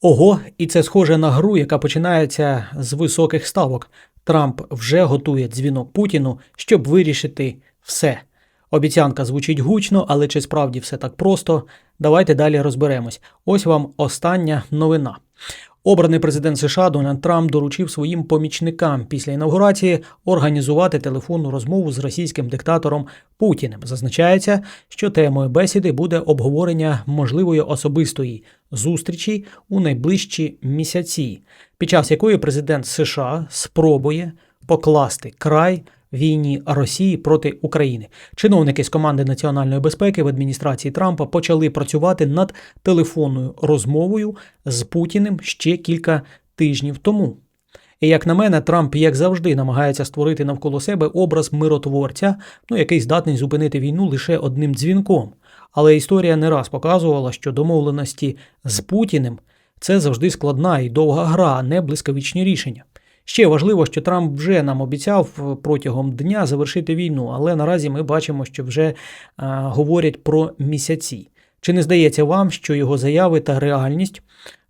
Ого, і це схоже на гру, яка починається з високих ставок. Трамп вже готує дзвінок Путіну, щоб вирішити все. Обіцянка звучить гучно, але чи справді все так просто? Давайте далі розберемось. Ось вам остання новина. Обраний президент США Дональд Трамп доручив своїм помічникам після інаугурації організувати телефонну розмову з російським диктатором Путіним. Зазначається, що темою бесіди буде обговорення можливої особистої зустрічі у найближчі місяці, під час якої президент США спробує покласти край війні Росії проти України. Чиновники з команди національної безпеки в адміністрації Трампа почали працювати над телефонною розмовою з Путіним ще кілька тижнів тому. І як на мене, Трамп, як завжди, намагається створити навколо себе образ миротворця, ну який здатний зупинити війну лише одним дзвінком. Але історія не раз показувала, що домовленості з Путіним це завжди складна і довга гра, а не блискавичні рішення. Ще важливо, що Трамп вже нам обіцяв протягом дня завершити війну, але наразі ми бачимо, що вже а, говорять про місяці. Чи не здається вам, що його заяви та реальність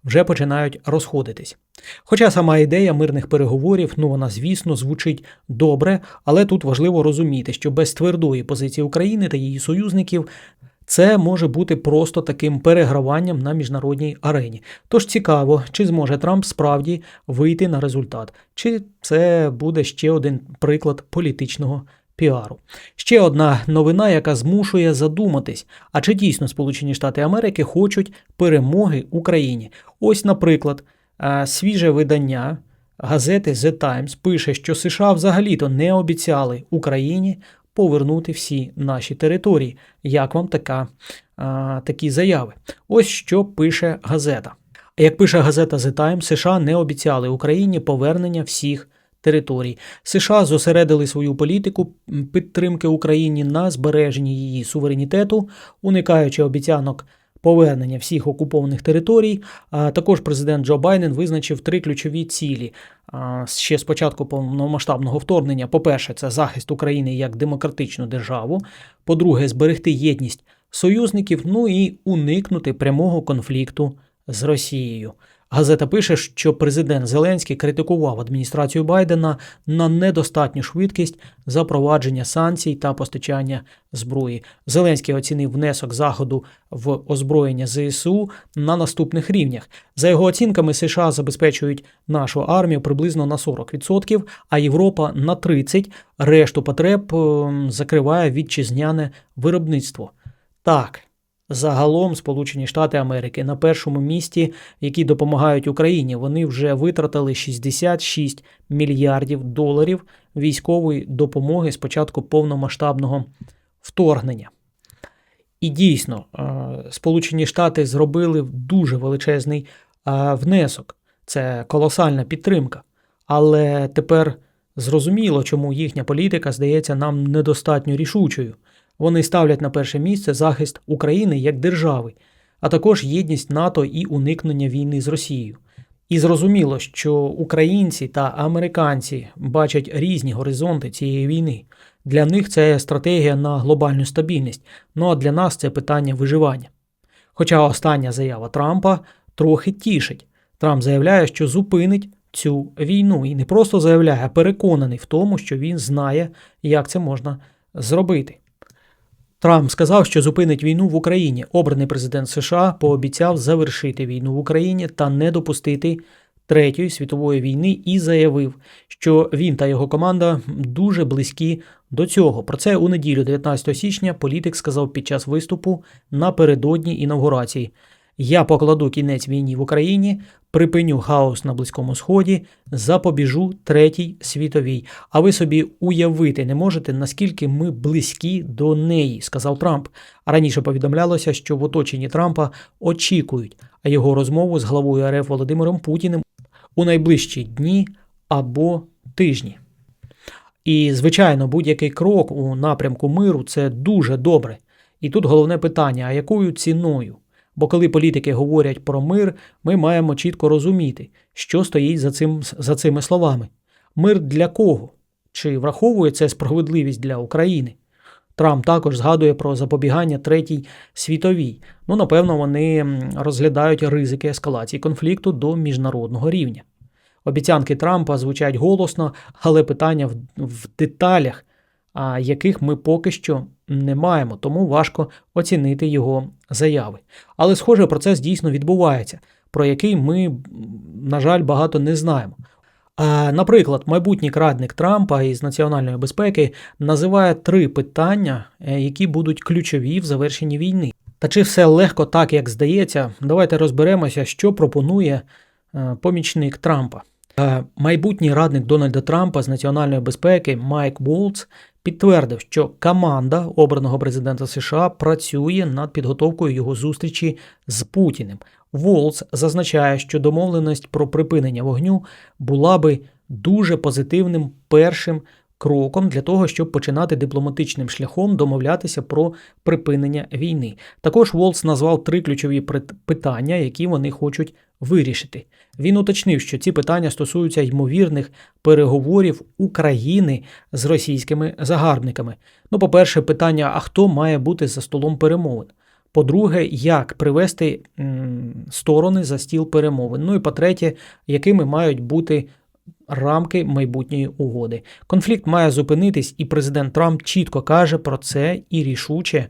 вже починають розходитись? Хоча сама ідея мирних переговорів, ну вона, звісно, звучить добре, але тут важливо розуміти, що без твердої позиції України та її союзників це може бути просто таким переграванням на міжнародній арені. Тож цікаво, чи зможе Трамп справді вийти на результат, чи це буде ще один приклад політичного піару. Ще одна новина, яка змушує задуматись, а чи дійсно Сполучені Штати Америки хочуть перемоги Україні? Ось, наприклад, е, свіже видання. Газети The Times пише, що США взагалі-то не обіцяли Україні повернути всі наші території. Як вам така, а, такі заяви? Ось що пише газета. Як пише газета The Time, США не обіцяли Україні повернення всіх територій. США зосередили свою політику підтримки Україні на збереженні її суверенітету, уникаючи обіцянок. Повернення всіх окупованих територій. Також президент Джо Байден визначив три ключові цілі ще з початку повномасштабного вторгнення. По-перше, це захист України як демократичну державу. По-друге, зберегти єдність союзників, ну і уникнути прямого конфлікту з Росією. Газета пише, що президент Зеленський критикував адміністрацію Байдена на недостатню швидкість запровадження санкцій та постачання зброї. Зеленський оцінив внесок заходу в озброєння ЗСУ на наступних рівнях. За його оцінками, США забезпечують нашу армію приблизно на 40%, а Європа на 30%. Решту потреб ем, закриває вітчизняне виробництво. Так. Загалом Сполучені Штати Америки на першому місці, які допомагають Україні, вони вже витратили 66 мільярдів доларів військової допомоги з початку повномасштабного вторгнення. І дійсно, Сполучені Штати зробили дуже величезний внесок. Це колосальна підтримка. Але тепер зрозуміло, чому їхня політика здається нам недостатньо рішучою. Вони ставлять на перше місце захист України як держави, а також єдність НАТО і уникнення війни з Росією. І зрозуміло, що українці та американці бачать різні горизонти цієї війни. Для них це стратегія на глобальну стабільність, ну а для нас це питання виживання. Хоча остання заява Трампа трохи тішить. Трамп заявляє, що зупинить цю війну і не просто заявляє, а переконаний в тому, що він знає, як це можна зробити. Трамп сказав, що зупинить війну в Україні. Обраний президент США пообіцяв завершити війну в Україні та не допустити Третьої світової війни і заявив, що він та його команда дуже близькі до цього. Про це у неділю, 19 січня, політик сказав під час виступу напередодні інаугурації. Я покладу кінець війні в Україні, припиню хаос на Близькому Сході, запобіжу третій світовій. А ви собі уявити не можете, наскільки ми близькі до неї, сказав Трамп. Раніше повідомлялося, що в оточенні Трампа очікують його розмову з главою РФ Володимиром Путіним у найближчі дні або тижні. І, звичайно, будь-який крок у напрямку миру це дуже добре. І тут головне питання: а якою ціною? Бо коли політики говорять про мир, ми маємо чітко розуміти, що стоїть за цим, за цими словами. Мир для кого? Чи враховує це справедливість для України? Трамп також згадує про запобігання третій світовій. Ну, напевно, вони розглядають ризики ескалації конфлікту до міжнародного рівня. Обіцянки Трампа звучать голосно, але питання в, в деталях, яких ми поки що не маємо, тому важко оцінити його заяви. Але, схоже, процес дійсно відбувається, про який ми, на жаль, багато не знаємо. Наприклад, майбутній радник Трампа із національної безпеки називає три питання, е, які будуть ключові в завершенні війни. Та чи все легко так, як здається, давайте розберемося, що пропонує е, помічник Трампа. Е, Майбутній радник Дональда Трампа з національної безпеки Майк Волц підтвердив, що команда обраного президента США працює над підготовкою його зустрічі з Путіним. Волц зазначає, що домовленість про припинення вогню була би дуже позитивним першим кроком для того, щоб починати дипломатичним шляхом домовлятися про припинення війни. Також Волц назвав три ключові питання, які вони хочуть вирішити. Він уточнив, що ці питання стосуються ймовірних переговорів України з російськими загарбниками. Ну, по-перше, питання: а хто має бути за столом перемовин? По-друге, як привести сторони за стіл перемовин. Ну і по-третє, якими мають бути рамки майбутньої угоди. Конфлікт має зупинитись, і президент Трамп чітко каже про це і рішуче е,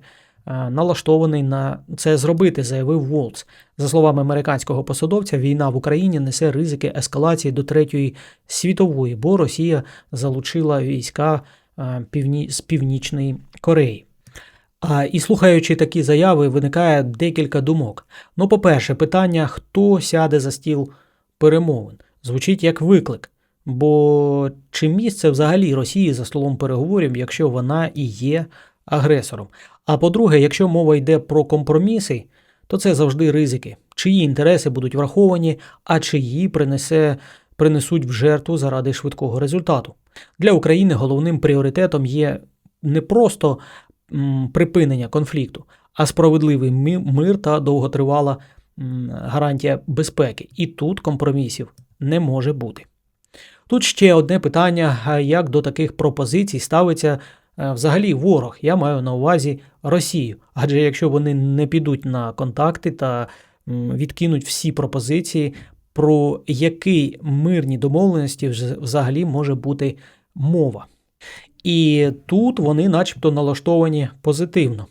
налаштований на це зробити, заявив Волц. За словами американського посадовця, війна в Україні несе ризики ескалації до третьої світової, бо Росія залучила війська е, з Північної Кореї. А, і слухаючи такі заяви, виникає декілька думок. Ну, по-перше, питання, хто сяде за стіл перемовин, звучить як виклик. Бо чи місце взагалі Росії за столом переговорів, якщо вона і є агресором? А по-друге, якщо мова йде про компроміси, то це завжди ризики, чиї інтереси будуть враховані, а чиї принесе, принесуть в жертву заради швидкого результату. Для України головним пріоритетом є не просто м, припинення конфлікту, а справедливий мир та довготривала м, гарантія безпеки. І тут компромісів не може бути. Тут ще одне питання: як до таких пропозицій ставиться е, взагалі ворог? Я маю на увазі Росію. Адже якщо вони не підуть на контакти та відкинуть всі пропозиції, про які мирні домовленості вз- взагалі може бути мова. І тут вони, начебто, налаштовані позитивно.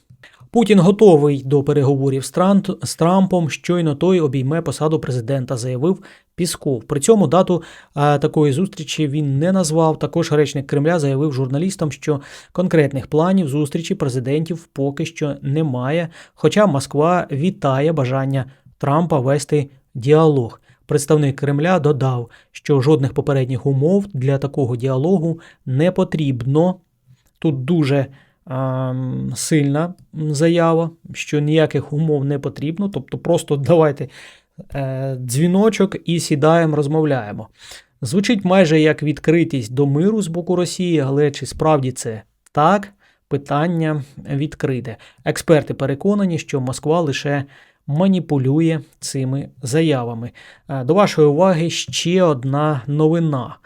Путін готовий до переговорів з, Трампом. Щойно той обійме посаду президента, заявив Пісков. При цьому дату такої зустрічі він не назвав. Також речник Кремля заявив журналістам, що конкретних планів зустрічі президентів поки що немає. Хоча Москва вітає бажання Трампа вести діалог. Представник Кремля додав, що жодних попередніх умов для такого діалогу не потрібно. Тут дуже сильна заява, що ніяких умов не потрібно. Тобто, просто давайте е, дзвіночок і сідаємо, розмовляємо. Звучить майже як відкритість до миру з боку Росії, але чи справді це так? Питання відкрите. Експерти переконані, що Москва лише маніпулює цими заявами. Е, До вашої уваги ще одна новина.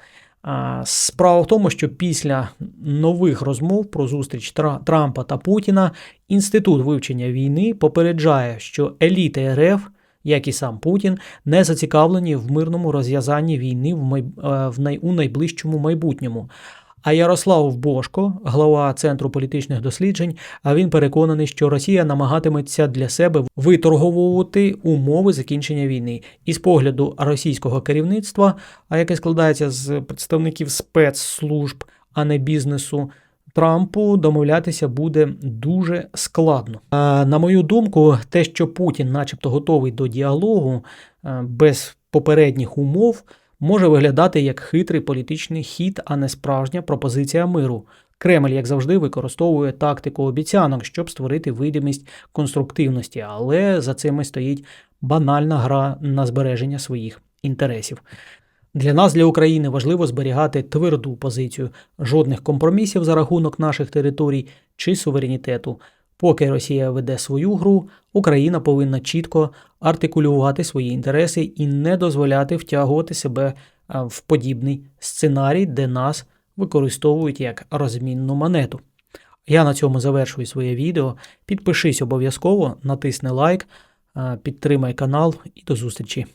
Справа в тому, що після нових розмов про зустріч Тра- Трампа та Путіна Інститут вивчення війни попереджає, що еліти РФ, як і сам Путін, не зацікавлені в мирному розв'язанні війни в е, най... у найближчому майбутньому. А Ярослав Бошко, глава Центру політичних досліджень, а він переконаний, що Росія намагатиметься для себе виторговувати умови закінчення війни. І з погляду російського керівництва, а яке складається з представників спецслужб, а не бізнесу. Трампу домовлятися буде дуже складно. На мою думку, те, що Путін, начебто, готовий до діалогу е, без попередніх умов, може виглядати як хитрий політичний хід, а не справжня пропозиція миру. Кремль, як завжди, використовує тактику обіцянок, щоб створити видимість конструктивності, але за цими стоїть банальна гра на збереження своїх інтересів. Для нас, для України, важливо зберігати тверду позицію жодних компромісів за рахунок наших територій чи суверенітету. Поки Росія веде свою гру, Україна повинна чітко артикулювати свої інтереси і не дозволяти втягувати себе в подібний сценарій, де нас використовують як розмінну монету. Я на цьому завершую своє відео. Підпишись обов'язково, натисни лайк, е, підтримай канал і до зустрічі.